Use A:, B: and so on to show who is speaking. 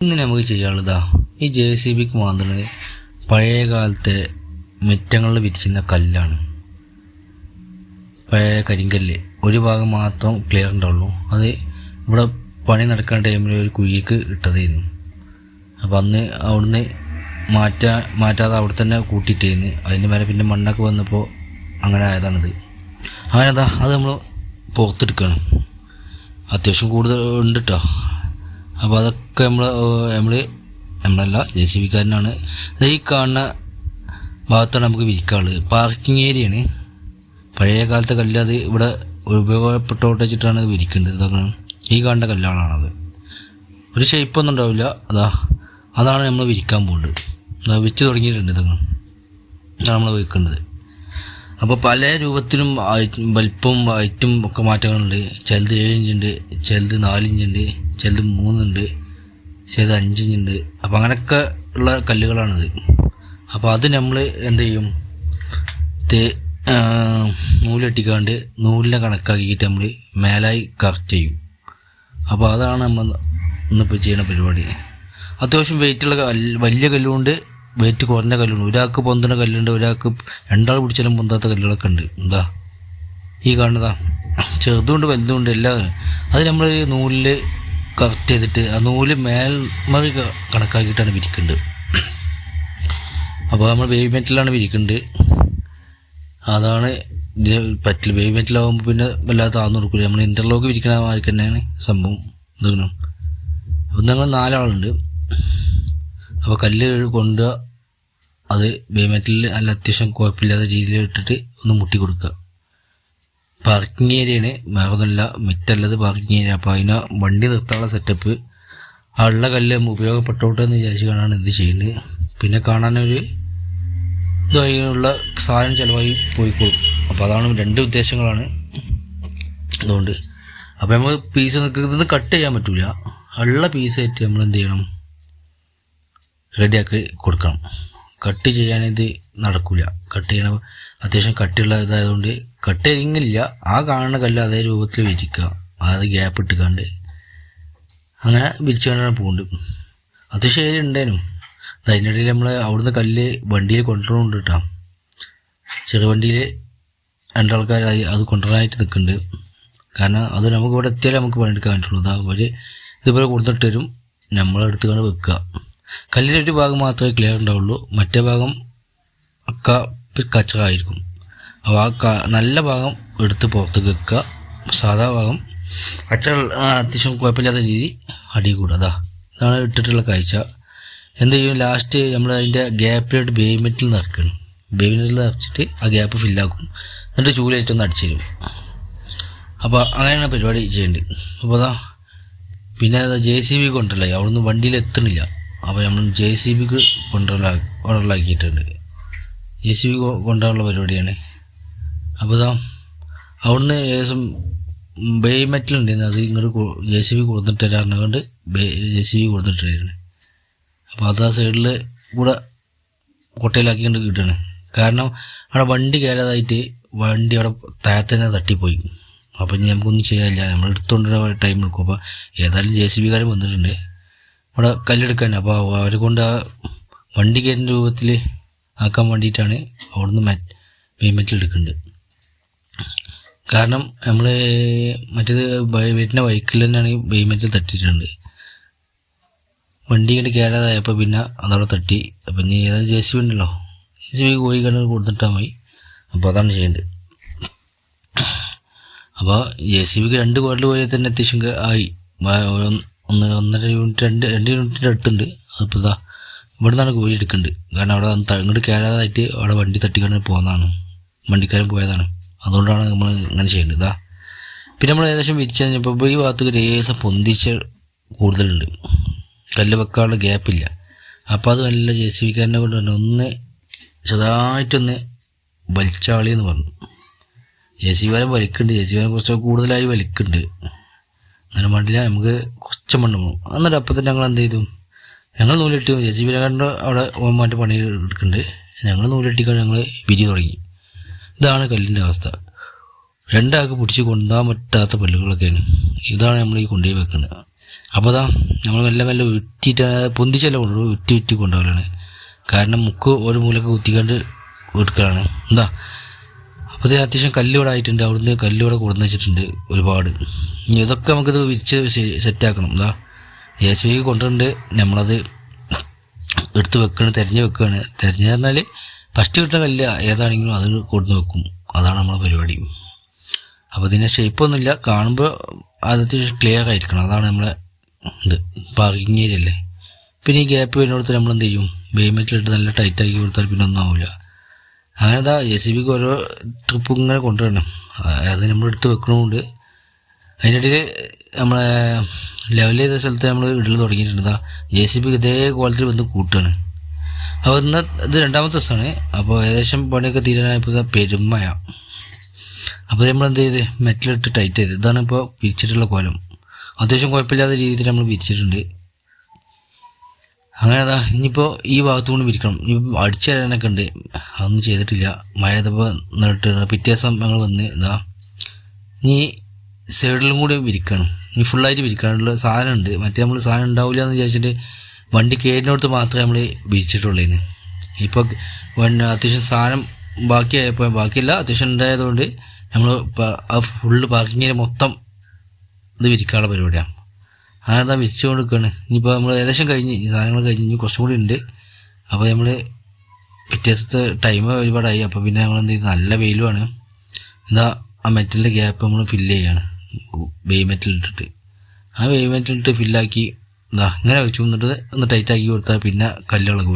A: ഇന്ന് നമുക്ക് ചെയ്യാനുള്ളതാ ഈ ജെ സി ബിക്ക് മാന്തുന്നത് പഴയ കാലത്തെ മുറ്റങ്ങളിൽ വിരിച്ചിരുന്ന കല്ലാണ്. പഴയ കരിങ്കല്ല്. ഒരു ഭാഗം മാത്രം ക്ലിയർ ഉണ്ടാവുള്ളൂ. അത് ഇവിടെ പണി നടക്കുന്ന ടൈമിൽ ഒരു കുഴിക്ക് ഇട്ടതായിരുന്നു. അപ്പം അന്ന് അവിടുന്ന് മാറ്റാ മാറ്റാതെ അവിടെ തന്നെ കൂട്ടിയിട്ടായിരുന്നു അതിന്റെ മേലെ പിന്നെ മണ്ണൊക്കെ വന്നപ്പോൾ അങ്ങനെ ആയതാണിത്. അങ്ങനെ അതാ അത് നമ്മൾ പുറത്തെടുക്കുകയാണ് അത്യാവശ്യം കൂടുതൽ ഉണ്ട് കേട്ടോ അപ്പോൾ അതൊക്കെ നമ്മൾ നമ്മൾ നമ്മളല്ല ജെ സി ബിക്കാരനാണ്. ഈ കാണുന്ന ഭാഗത്താണ് നമുക്ക് വിരിക്കാനുള്ളത് പാർക്കിംഗ് ഏരിയയാണ് പഴയ കാലത്തെ കല്ല് അത് ഇവിടെ ഉപയോഗപ്പെട്ടോട്ട് വെച്ചിട്ടാണ് അത് വിരിക്കേണ്ടത് ഇതൊക്കെ ഈ കാണുന്ന കല്ലുകളാണത് ഒരു ഷേപ്പൊന്നും ഉണ്ടാവില്ല. അതാ അതാണ് നമ്മൾ വിരിക്കാൻ പോകുന്നത് വെച്ച് തുടങ്ങിയിട്ടുണ്ട് ഇതൊക്കെ. അതാണ് നമ്മൾ വിൽക്കേണ്ടത് അപ്പോൾ പല രൂപത്തിലും വലിപ്പം ഹൈറ്റും ഒക്കെ മാറ്റങ്ങളുണ്ട്. ചിലത് ഏഴ് ഇഞ്ചുണ്ട് ചിലത് നാല് ഇഞ്ചുണ്ട് ചിലത് മൂന്നുണ്ട് ചിലത് അഞ്ച് ഇഞ്ചുണ്ട് അപ്പോൾ അങ്ങനെയൊക്കെ ഉള്ള കല്ലുകളാണിത്. അപ്പോൾ അത് നമ്മൾ എന്ത് ചെയ്യും? തേ നൂലെട്ടിക്കാണ്ട് നൂലിനെ കണക്കാക്കിയിട്ട് നമ്മൾ മേലായി കറക്റ്റ് ചെയ്യും. അപ്പോൾ അതാണ് നമ്മൾ ഇന്നിപ്പോൾ ചെയ്യുന്ന പരിപാടി. അത്യാവശ്യം വെയിറ്റുള്ള വലിയ കല്ലുകൊണ്ട് വെയിറ്റ് കുറഞ്ഞ കല്ലുണ്ട്. ഒരാൾക്ക് പൊന്തുന്ന കല്ലുണ്ട് ഒരാൾക്ക് രണ്ടാൾ പിടിച്ചാലും പൊന്താത്ത കല്ലുകളൊക്കെ ഉണ്ട്. എന്താ? ഈ കാണുന്നതാ. ചെറുതുകൊണ്ട് വലുതുകൊണ്ട് എല്ലാം അത് നമ്മൾ നൂലിൽ കറക്റ്റ് ചെയ്തിട്ട് ആ നൂൽ മേൽമറി കണക്കാക്കിയിട്ടാണ് വിരിക്കുന്നത് അപ്പോൾ നമ്മൾ ബേബി മെറ്റലാണ് വിരിക്കുന്നത് അതാണ് ഇതിന് പറ്റില്ല ബേബി മെറ്റലാകുമ്പോൾ പിന്നെ വല്ലാതെ താന്നു കൊടുക്കില്ല നമ്മൾ ഇന്റർലോക്ക് വിരിക്കണ മാതിരി തന്നെയാണ് സംഭവം. ഇതൊന്നും അപ്പം ഞങ്ങൾ നാലാളുണ്ട്. അപ്പോൾ കല്ല് കൊണ്ട് അത് ബേമെറ്റിൽ അല്ല അത്യാവശ്യം കുഴപ്പമില്ലാത്ത രീതിയിൽ ഇട്ടിട്ട് ഒന്ന് മുട്ടി കൊടുക്കുക. പാർക്കിംഗ് ഏരിയയാണ്. വേറൊന്നുമില്ല മിറ്റല്ലത് പാർക്കിംഗ് ഏരിയ. അപ്പോൾ അതിന് വണ്ടി നിർത്താനുള്ള സെറ്റപ്പ്. ആ ഉള്ള കല്ല് ഉപയോഗപ്പെട്ടോട്ടെ എന്ന് വിചാരിച്ചാണ് ഇത് ചെയ്യുന്നത്. പിന്നെ കാണാനൊരു ഇതായുള്ള സാധനം ചിലവായി പോയിക്കോളും. അപ്പോൾ അതാണ് രണ്ട് ഉദ്ദേശങ്ങളാണ് അതുകൊണ്ട് അപ്പോൾ നമ്മൾ പീസ് നിൽക്കുന്നത് കട്ട് ചെയ്യാൻ പറ്റില്ല ഉള്ള പീസായിട്ട് നമ്മൾ എന്ത് ചെയ്യണം? റെഡിയാക്കി കൊടുക്കണം. കട്ട് ചെയ്യാനിത് നടക്കില്ല കട്ട് ചെയ്യണ അത്യാവശ്യം കട്ടിയുള്ള ഇതായതുകൊണ്ട് കട്ട് ചെയ്യുന്നില്ല ആ കാണുന്ന കല്ല് അതേ രൂപത്തിൽ വിരിക്കുക. അത് ഗ്യാപ്പ് ഇട്ടുകൊണ്ട് അങ്ങനെ വിരിച്ചു കൊണ്ടാണ് പോകുന്നുണ്ട് അത്യാവശ്യം ഏരിയ ഉണ്ടായിരുന്നു അതിന്റെ ഇടയിൽ നമ്മൾ അവിടുന്ന് കല്ല് വണ്ടിയിൽ കൊണ്ടുവരുന്നുണ്ട് കേട്ടോ. ചെറിയ വണ്ടിയിൽ രണ്ടാൾക്കാർ അത് കൊണ്ടുവരാനായിട്ട് നിൽക്കുന്നുണ്ട്. കാരണം അത് നമുക്ക് ഇവിടെ എത്തിയാലേ നമുക്ക് പണിയെടുക്കാൻ പറ്റുള്ളൂ. അതാ അവർ ഇതുപോലെ കൊടുത്തിട്ട് തരും. നമ്മളെടുത്ത് കൊണ്ട് വെക്കുക. കല്ലിന്റെ ഒരു ഭാഗം മാത്രമേ ക്ലിയർ ഉണ്ടാവുള്ളൂ. മറ്റേ ഭാഗം ഒക്കെ കച്ചറായിരിക്കും അപ്പോൾ ആ നല്ല ഭാഗം എടുത്ത് പുറത്ത് വെക്കുക. സാധാ ഭാഗം കച്ചറ ആ, അത്യാവശ്യം കുഴപ്പമില്ലാത്ത രീതി അടി കൂടുക. അതാ ഇതാണ് ഇട്ടിട്ടുള്ള കാഴ്ച. എന്ത് ചെയ്യും? ലാസ്റ്റ് നമ്മൾ അതിന്റെ ഗ്യാപ്പിലോട്ട് ബേമെറ്റിൽ നിറക്കണം ബേമെറ്റിൽ നിറച്ചിട്ട് ആ ഗ്യാപ്പ് ഫില്ലാക്കും എന്നിട്ട് ചൂലായിട്ട് ഒന്ന് അടിച്ചു തരും. അപ്പോൾ അങ്ങനെയാണ് പരിപാടി ചെയ്യേണ്ടത്. അപ്പോൾ അതാ പിന്നെ ജെ സി ബി കൊണ്ടുവരല അവിടുന്ന് വണ്ടിയിൽ എത്തണില്ല. അപ്പോൾ നമ്മൾ ജെ സി ബിക്ക് കൊണ്ടുള്ള ഓർഡറിലാക്കിയിട്ടുണ്ട്. ജെ സി ബി കൊണ്ടുവരാനുള്ള പരിപാടിയാണ്. അപ്പോൾ ഇതാ അവിടുന്ന് ഏകദേശം ബേ മെറ്റൽ ഉണ്ടായിരുന്നു അത് ഇങ്ങോട്ട് ജെ സി ബി കൊടുത്തിട്ട് തരാറുണ്ട് ജെ സി ബി കൊടുത്തിട്ടായിരുന്നു അപ്പോൾ അത് ആ സൈഡിൽ കൂടെ കൊട്ടയിലാക്കിക്കൊണ്ട് കിട്ടുകയാണ്. കാരണം അവിടെ വണ്ടി കയറാതായിട്ട് വണ്ടി അവിടെ താഴത്തെ തട്ടിപ്പോയി. അപ്പോൾ ഇനി നമുക്കൊന്നും ചെയ്യാനില്ല. നമ്മൾ എടുത്തുകൊണ്ടിരുന്ന ടൈം എടുക്കും. അപ്പോൾ ഏതായാലും ജെ സി ബിക്കാരൻ വന്നിട്ടുണ്ട്. അവിടെ കല്ലെടുക്കാൻ. അപ്പോൾ അവരെ കൊണ്ട് ആ വണ്ടി കയറുന്ന രൂപത്തിൽ ആക്കാൻ വേണ്ടിയിട്ടാണ് അവിടുന്ന് മെ പേയ്മെന്റിൽ എടുക്കുന്നത്. കാരണം നമ്മൾ മറ്റേത് വീട്ടിന്റെ ബൈക്കിൽ തന്നെയാണ് പേയ്മെന്റിൽ തട്ടിയിട്ടുണ്ട്. വണ്ടി ഇങ്ങോട്ട് കയറാതായപ്പോൾ പിന്നെ അതവിടെ തട്ടി. അപ്പം ഇനി ഏതാ ജെ സി ബി ഉണ്ടല്ലോ. ജെ സി ബി പോയി കണ്ട് കൊടുത്തിട്ടാൽ മതി. അപ്പോൾ അതാണ് ചെയ്യേണ്ടത്. അപ്പോൾ ജെ സി ബിക്ക് രണ്ട് കോറിൽ പോലെ തന്നെ അത്യാവശ്യം ആയി. ഒന്ന് ഒന്ന് ഒന്നര യൂണിറ്റ് രണ്ട് രണ്ട് യൂണിറ്റിന്റെ അടുത്തുണ്ട്. അതിപ്പോൾ ഇതാ ഇവിടെ നിന്നാണ് കോഴി എടുക്കുന്നുണ്ട് കാരണം അവിടെ ഇങ്ങോട്ട് കയറാതായിട്ട് അവിടെ വണ്ടി തട്ടിക്കൊണ്ട് പോകുന്നതാണ് വണ്ടിക്കാരൻ പോയതാണ്. അതുകൊണ്ടാണ് നമ്മൾ ഇങ്ങനെ ചെയ്യേണ്ടത് ഇതാ പിന്നെ നമ്മൾ ഏകദേശം വിരിച്ചു കഴിഞ്ഞപ്പോൾ ഈ ഭാഗത്ത് ലേശം പൊന്തിച്ച കൂടുതലുണ്ട്. കല്ല് വെക്കാനുള്ള ഗ്യാപ്പില്ല. അപ്പോൾ അത് നല്ല ജെ സി ബിക്കാരനെ കൊണ്ട് തന്നെ ഒന്ന് ചെറുതായിട്ടൊന്ന് വലിച്ചാളി എന്ന് പറഞ്ഞു. ജെ സി ബിക്കാരൻ വലിക്കുന്നുണ്ട് ജെ സി ബിക്കാരൻ കുറച്ച് കൂടുതലായി വലിക്കുന്നുണ്ട് അങ്ങനെ പാടില്ല നമുക്ക് കുറച്ച് മണ്ണ് പോകും. എന്നിട്ട് അപ്പം തന്നെ ഞങ്ങൾ എന്ത് ചെയ്തു? ഞങ്ങൾ നൂലിട്ടു ജെ സി ബിക്കാരന്റെ അവിടെ ഓമാന്റെ പണി എടുക്കുന്നുണ്ട്. ഞങ്ങൾ നൂലിട്ടിക്കാൻ ഞങ്ങൾ വിരി തുടങ്ങി. ഇതാണ് കല്ലിന്റെ അവസ്ഥ. രണ്ടാൾക്ക് പിടിച്ച് കൊണ്ടുപോകാൻ പറ്റാത്ത പല്ലുകളൊക്കെയാണ്. ഇതാണ് നമ്മൾ ഈ കൊണ്ടുപോയി വെക്കുന്നത്. അപ്പോൾ അതാ നമ്മൾ മെല്ലെ മെല്ലെ ഉറ്റിയിട്ട് പൊന്തിച്ചല്ല കൊണ്ടു ഉറ്റി ഉറ്റി കൊണ്ടുപോകലാണ്. കാരണം മുക്ക് ഒരു മൂലക്ക് കുത്തിക്കാണ്ട് എടുക്കലാണ്. എന്താ? അപ്പോൾ അത്യാവശ്യം കല്ല് ഇവിടെ ആയിട്ടുണ്ട്. അവിടുന്ന് കല്ല് കൊടുന്ന് വെച്ചിട്ടുണ്ട് ഒരുപാട്. ഇനി ഇതൊക്കെ നമുക്കിത് വിരിച്ച് സെറ്റാക്കണം. എന്താ എ സി കൊണ്ടുണ്ട് നമ്മളത് എടുത്ത് വെക്കുകയാണ് തിരഞ്ഞ് വെക്കുകയാണ്. തിരഞ്ഞ് പറഞ്ഞാൽ ഫസ്റ്റ് കിട്ടുന്ന കല്ല് ഏതാണെങ്കിലും അത് കൊടുന്ന് വെക്കും. അതാണ് നമ്മളെ പരിപാടി. അപ്പോൾ ഇതിന്റെ ഷേപ്പൊന്നുമില്ല കാണുമ്പോൾ ആദ്യത്തെ ക്ലിയർ ആയിരിക്കണം. അതാണ് നമ്മളെ ഇത്. അല്ലേ പിന്നെ ഈ ഗ്യാപ്പ് വരുന്നിടത്ത് നമ്മൾ എന്ത് ചെയ്യും? ബേമെറ്റിലിട്ട് നല്ല ടൈറ്റ് ആക്കി കൊടുത്താൽ പിന്നെ ഒന്നും ആവില്ല അങ്ങനെ ഇതാ എ സി ബിക്ക് ഓരോ ട്രിപ്പ് ഇങ്ങനെ കൊണ്ടുവരണം. അത് നമ്മൾ എടുത്ത് വെക്കണമുണ്ട് അതിനിടയിൽ നമ്മളെ ലെവൽ ചെയ്ത സ്ഥലത്ത് നമ്മൾ ഇടൽ തുടങ്ങിയിട്ടുണ്ട്. ജെ സി ബി ഇതേ കോലത്തിൽ വന്ന് കൂട്ടുകയാണ് അപ്പോൾ ഇന്ന് ഇത് രണ്ടാമത്തെ ദിവസമാണ്. അപ്പോൾ ഏകദേശം പണിയൊക്കെ തീരാനായപ്പോൾ പെരുമയ അപ്പോൾ നമ്മൾ എന്ത് ചെയ്ത്? മെറ്റലിട്ട് ടൈറ്റ് ചെയ്ത്. ഇതാണ് ഇപ്പോൾ വിരിച്ചിട്ടുള്ള കോലം. അത്യാവശ്യം കുഴപ്പമില്ലാത്ത രീതിയിൽ നമ്മൾ വിരിച്ചിട്ടുണ്ട്. അങ്ങനെ അതാ ഇനിയിപ്പോൾ ഈ ഭാഗത്തു കൊണ്ട് വിരിക്കണം. ഇനി അടിച്ചു തരാനൊക്കെ ഉണ്ട്. അതൊന്നും ചെയ്തിട്ടില്ല. മഴ ഇതപ്പോൾ നിന്നിട്ട് പിറ്റേ ദിവസം ഞങ്ങൾ വന്ന് ഇതാ ഇനി സൈഡിലും കൂടി വിരിക്കണം. ഇനി ഫുള്ളായിട്ട് വിരിക്കാനുള്ള സാധനം ഉണ്ട് മറ്റേ നമ്മൾ സാധനം ഉണ്ടാവില്ല എന്ന് വിചാരിച്ചിട്ട് വണ്ടി കയറിനോടത്ത് മാത്രമേ നമ്മൾ വിരിച്ചിട്ടുള്ളൂ ഇപ്പോൾ അത്യാവശ്യം സാധനം ബാക്കിയായപ്പോൾ ബാക്കിയല്ല അത്യാവശ്യം ഉണ്ടായതുകൊണ്ട് നമ്മൾ ആ ഫുള്ള് പാർക്കിങ്ങിൽ മൊത്തം ഇത് വിരിക്കാനുള്ള പരിപാടിയാണ് അങ്ങനെ വിരിച്ചു കൊടുക്കുകയാണ് ഇനിയിപ്പോൾ നമ്മൾ ഏകദേശം കഴിഞ്ഞ് സാധനങ്ങൾ കഴിഞ്ഞ് ഇനി കുറച്ചും കൂടി ഉണ്ട്. അപ്പോൾ നമ്മൾ വ്യത്യാസത്തെ ടൈം ഒരുപാടായി. അപ്പോൾ പിന്നെ നമ്മൾ എന്ത് ചെയ്തു? നല്ല വെയിലുമാണ്. എന്താ ആ മെറ്റലിന്റെ ഗ്യാപ്പ് നമ്മൾ ഫില്ല് ചെയ്യാണ്. ബേയ് മെറ്റൽ ഇട്ടിട്ട്. ആ ബേയ് മെറ്റൽ ഇട്ട് ഫില്ലാക്കി ഇതാ ഇങ്ങനെ വെച്ചു എന്നിട്ട് ഒന്ന് ടൈറ്റാക്കി കൊടുത്താൽ പിന്നെ കല്ലുകളൊക്കെ